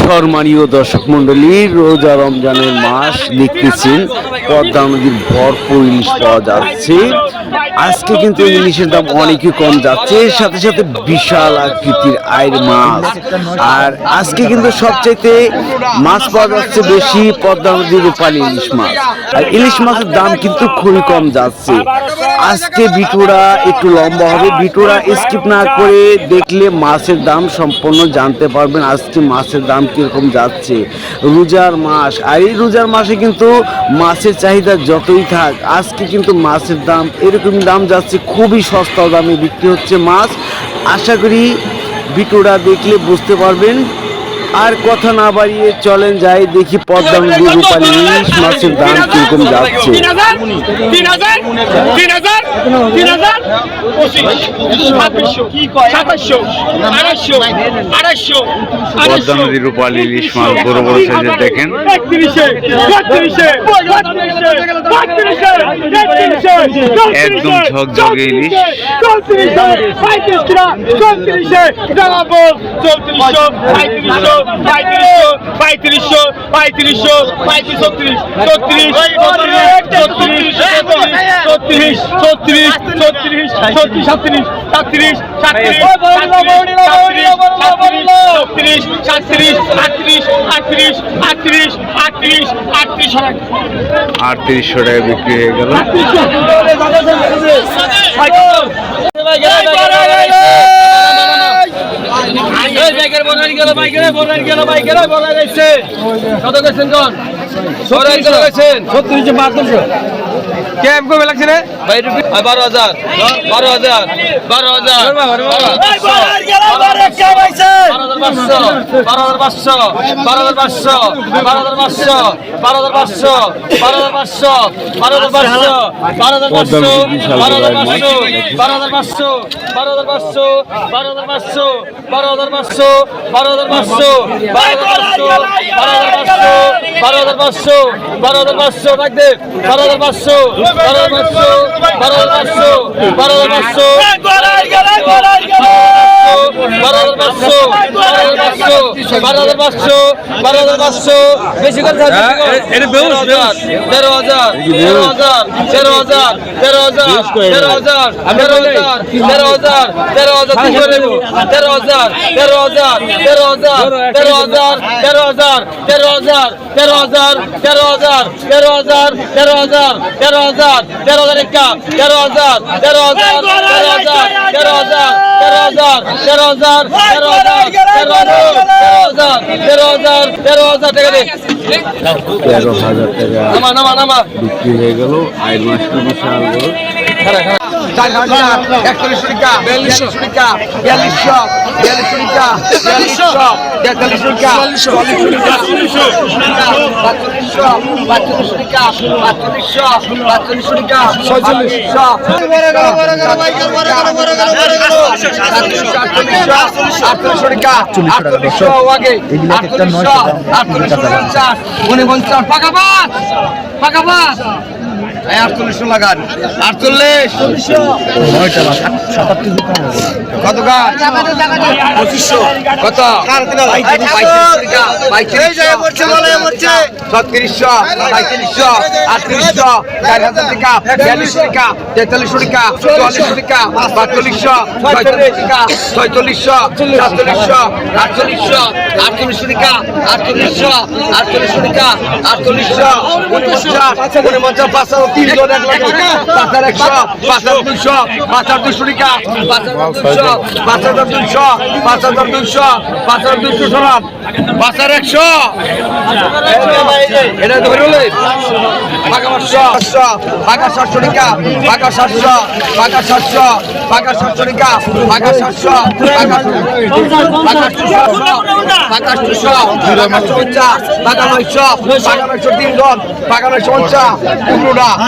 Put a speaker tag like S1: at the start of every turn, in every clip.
S1: সম্মানীয় দর্শক মন্ডলী রোজা রমজানের মাস দেখতেছেন পদ্মা নদীর ভরপুর ইলিশ পাওয়া যাচ্ছে আজকে কিন্তু ইলিশের দাম অনেকই কম যাচ্ছে। এর সাথে সাথে বিশাল আকৃতির আয়ের মাছ। আর আজকে কিন্তু সবচাইতে মাছ পাওয়া যাচ্ছে বেশি পদ্মা নদীর রূপালী ইলিশ মাছ। আর ইলিশ মাছের দাম কিন্তু খুবই কম যাচ্ছে। আজকে বিটুরা একটু লম্বা হবে। বিটুরা স্কিপ না করে দেখলে মাছের দাম সম্পূর্ণ জানতে পারবেন আজকে মাছের দাম কীরকম যাচ্ছে। রোজার মাস। আর এই রোজার মাসে কিন্তু মাছের চাহিদা যতই থাক, আজকে কিন্তু মাছের দাম এরকম দাম যাচ্ছে খুবই সস্তা দামে বিক্রি হচ্ছে মাছ। আশা করি ভিডিওটা দেখলে বুঝতে পারবেন। আর কথা না বাড়িয়ে চলেন যাই দেখি পদ্ম নদী রূপালী ইলিশ মাছের দাম কীরকম যাচ্ছে। রূপালী ইলিশ মাছ বড় বড় সাইজের দেখেন। একদম ঝকঝকে ইলিশ।
S2: চৌত্রিশ চৌত্রিশ চৌত্রিশ পঁয়ত্রিশশো পঁয়ত্রিশশো পঁয়ত্রিশশো পঁয়ত্রিশ ছত্রিশ ছত্রিশ ছত্রিশ ছত্রিশ ছত্রিশ ছত্রিশ ছত্রিশ সাতত্রিশ সাতত্রিশ সাতত্রিশ সাতত্রিশ আটত্রিশ আটত্রিশ আটত্রিশ আটত্রিশ আটত্রিশ
S1: আটত্রিশশো টাকা বিক্রি হয়ে গেল
S3: কত গেছেন ছত্রিশ বাহাত্তরশো বারো হাজার বারো হাজার বারো হাজার বারো হাজার পাঁচশো বারো হাজার পাঁচশো বারো হাজার পাঁচশো বারো হাজার পাঁচশো বারো হাজার পাঁচশো বারো হাজার পাঁচশো বারো হাজার পাঁচশো বারো হাজার পাঁচশো বারো হাজার পাঁচশো বারো হাজার পাঁচশো বারো হাজার পাঁচশো বারো হাজার পাঁচশো বারো হাজার পাঁচশো বারো হাজার পাঁচশো বারো হাজার পাঁচশো বারো হাজার পাঁচশো বারো হাজার পাঁচশো বারো হাজার পাঁচশো বারো হাজার পাঁচশো পাঁচশো বারো পাঁচশো বারো বারো হাজার পাঁচশো বারো হাজার পাঁচশো বেশি করে থাকবে তেরো হাজার তেরো হাজার তেরো হাজার তেরো হাজার তেরো হাজার তেরো হাজার তেরো হাজার তেরো হাজার তেরো হাজার তিনশো নেব তেরো হাজার তেরো হাজার তেরো হাজার তেরো হাজার তেরো হাজার তেরো হাজার তেরো হাজার তেরো হাজার তেরো হাজার তেরো হাজার তেরো হাজার তেরো হাজার একা তেরো হাজার তেরো হাজার তেরো হাজার তেরো হাজার তেরো হাজার তেরো হাজার তেরো হাজার তেরো হাজার তেরো হাজার তেরো হাজার তেরো হাজার টাকা দে।
S1: তেরো হাজার টাকা বিক্রি হয়ে গেল। আইন মাস্টার বিশাল
S4: একচল্লিশ টাকা বিয়াল্লিশশো টাকা বিয়াল্লিশশো বিয়াল্লিশশো টাকা বিয়াল্লিশশো তেতাল্লিশশো টাকা চল্লিশশো টাকা পাঁচচল্লিশশো পাঁচচল্লিশশো টাকা পাঁচচল্লিশশো পাঁচচল্লিশশো টাকা ছয়চল্লিশশো আটচল্লিশশো টাকা আটচল্লিশশো আগে আটচল্লিশশো আটচল্লিশশো পঞ্চাশ উনপঞ্চাশ পাকা পাঁচ পাকা পাঁচ এই আটচল্লিশশো লাগান। আটচল্লিশ। কত গাছ পঁচিশশো। কত? ছত্রিশশো পঁয়ত্রিশশো আটত্রিশশো চার হাজার টাকা বিয়াল্লিশশো টাকা তেতাল্লিশশো টাকা চুয়াল্লিশশো টাকা পাঁচচল্লিশশো ছয়চল্লিশ টাকা ছয়চল্লিশশো সাতচল্লিশশো আটচল্লিশশো আটচল্লিশশো টাকা আটচল্লিশশো আটচল্লিশশো টাকা আটচল্লিশশো উনপঞ্চাশ উনপঞ্চাশ পাঁচ তিনশো এক লাখ পাঁচ হাজার একশো। পাঁচ হাজার দুইশো। পাঁচ হাজার দুইশো টাকা। পাঁচ হাজার দুইশো। পাঁচ হাজার দুইশো। পাঁচ হাজার দুইশো। পাঁচ হাজার দুইশো শোনান পাঁচ হাজার একশো। এটা ধরে পাকা পাঁচশো পাঁচশো। পাকা সাতশো টাকা। পাকা সাতশো। পাকা সাতশো। পাকা সাতশো টাকা। পাকা সাতশো। পাকা দুশো পাকা পঞ্চাশ নয়শো পাকা নয়শো। তিনজন পাকা নয়শো পঞ্চাশ পনেরোটা বাঘা ষোলোশো বাঘা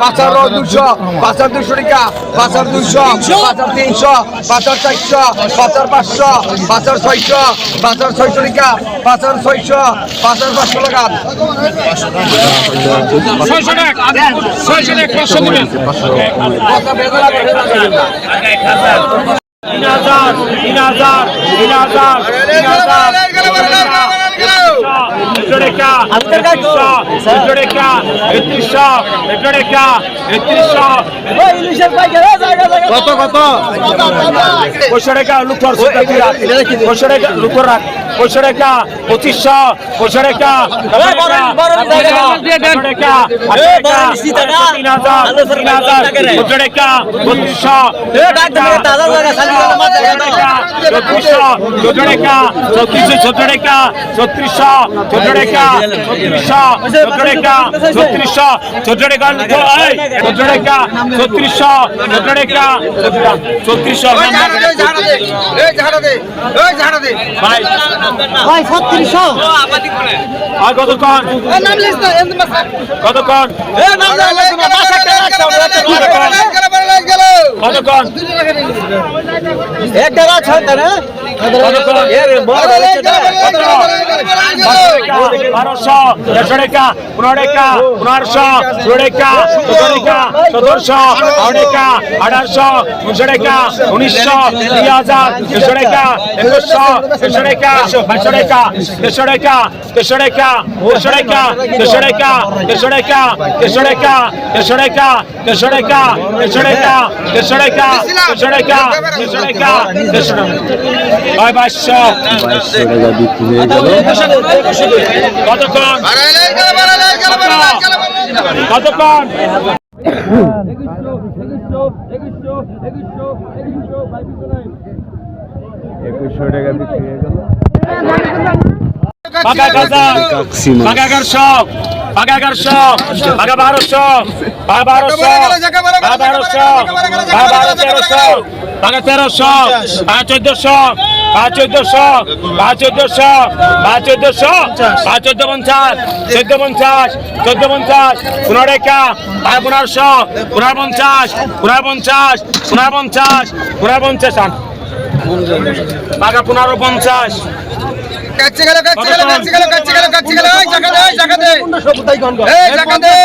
S4: পাঁচার দুশো পাঁচার দুশো টাকা পাঁচার দুশো পাঁচার তিনশো পাঁচার চারশো পাঁচার পাঁচশো পাঁচার ছয়শো পাঁচার ছয়শো টাকা পাঁচার ছয়শো পাঁচার পাঁচশো টাকা।
S2: ছয়শো টাকা ছয়শো টাকা পাঁচশো জোড়েকা একত্রিশশো জোড়েকা একত্রিশশো কত কত পয়সা রেখা লুকর পয়সা রেখা লুকর রাখ পঁয়ষট্টি টাকা পঁচিশশো পঁয়ষট্টি টাকা তিন হাজার তিন হাজার পঁয়ষট্টি টাকা পঁচিশশো চৌত্রিশশো চোদ্দ টাকা চৌত্রিশশো চোদ্দ টাকা চৌত্রিশশো চোদ্দ টাকা চৌত্রিশশো চোদ্দ টাকা চৌত্রিশশো চোদ্দ টাকা চোদ্দ টাকা চৌত্রিশশো চোদ্দ টাকা চৌত্রিশশো ভাই
S5: ভাই ছত্রিশশো।
S2: আর কতক্ষণ কতক্ষণ কতক্ষণ
S5: এক টাকা ছয় না?
S2: বারোশো দেড়শো টাকা পনেরো টাকা পনেরোশো ষোলো টাকা সতেরো টাকা সতেরোশো আঠারো টাকা আঠারোশো উনিশশো টাকা উনিশশো দুই হাজার টাকা একুশশো দেড়শো টাকা দেড়শো দেড়শো টাকা দেড়শো টাকা দেড়শো টাকা দেড়শো টাকা দেড়শো টাকা দেড়শো টাকা দেড়শো টাকা দেড়শো টাকা
S1: হয়ে একুশশো টাকা বিক্রি হয়ে গেল।
S2: পাকা
S1: কাকসিমা
S2: পাকা এগারোশো পাকা এগারোশো পাকা বারোশো পাকা বারোশো পাকা বারোশো পাকা বারো তেরোশো পাকা তেরোশো পাকা চোদ্দশো পাঁচ চোদ্দশো পাঁচ চোদ্দশো পাঁচ চোদ্দশো পাঁচ চোদ্দ পঞ্চাশ চোদ্দ পঞ্চাশ চোদ্দ পঞ্চাশ, পনেরো রেখা পাঁচ পনেরোশো পনেরো পঞ্চাশ পনেরো পঞ্চাশ, পনেরো পাকা পনেরো পঞ্চাশ।
S4: কাটছে গেল কাটছে গেল কাটছে গেল কাটছে গেল কাটছে গেল ওই জায়গা দে জায়গা দে। এই জায়গা দে।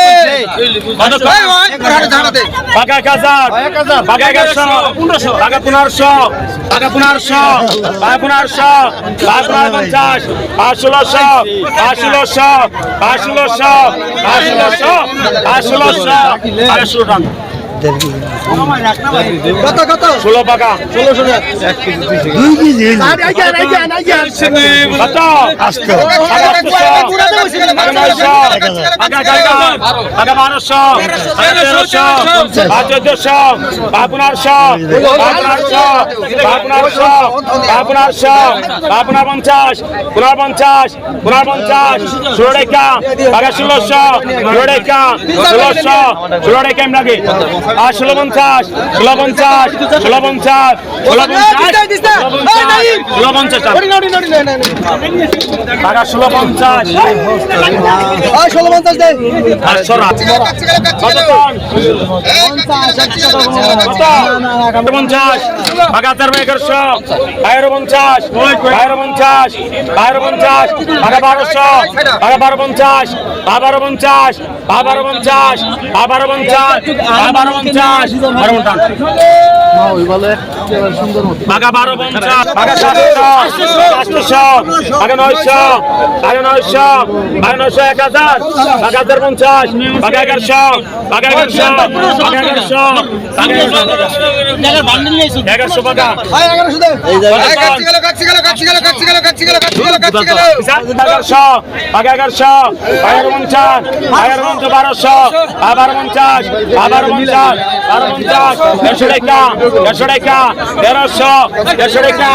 S4: ওই ওই পুরানো জায়গা দে।
S2: পাকা 1000 পাকা 1000 পাকা 1500 পাকা 1500 পাকা 1500 পাকা 1500 পাকা 1550 পাকা 1600 টাকা
S4: কত কত?
S2: ষোলো পাকা। ষোলো ষোলো। বারোশো তেরোশো চোদ্দশো পাঁচ পনেরোশো পাঁচ পনেরোশো পাঁচ পনেরোশো পাঁচ পনেরোশো পাঁচ পনেরো পঞ্চাশ পনেরো পঞ্চাশ পনেরো পঞ্চাশ ষোলো রেখা পাকা ষোলোশো ষোলো রেখা ষোলোশো ষোলো রেখা এম লাগে আর ষোলো পঞ্চাশ। ষোলো পঞ্চাশ। ষোলো পঞ্চাশ। ষোলো পঞ্চাশ। ষোলো পঞ্চাশ। টাকা ষোলো পঞ্চাশ।
S5: ষোলো পঞ্চাশ দে
S2: আটশো কতক্ষণ কত পঞ্চাশ। টাকা তেরো এগারোশো বাইরো পঞ্চাশ। বাইরো পঞ্চাশ। বাইরো পঞ্চাশ। টাকা বারোশো। টাকা বারো পঞ্চাশ। বারো পঞ্চাশ। বারো পঞ্চাশ। বারো পঞ্চাশ। বারো পঞ্চাশ। বারো পঞ্চাশ। বাঘা বারো পঞ্চাশ নয়শো এক হাজার এক হাজার পঞ্চাশ এক হাজার সব এক হাজার সব এক হাজার
S4: সব এগারোশো টাকা
S2: এগারোশো এগারোশো এগারো পঞ্চাশ এগারো পঞ্চাশ, বারোশো আবার পঞ্চাশ আবার পঞ্চাশ, বারো পঞ্চাশ, দেড়শো টাকা দেড়শো টাকা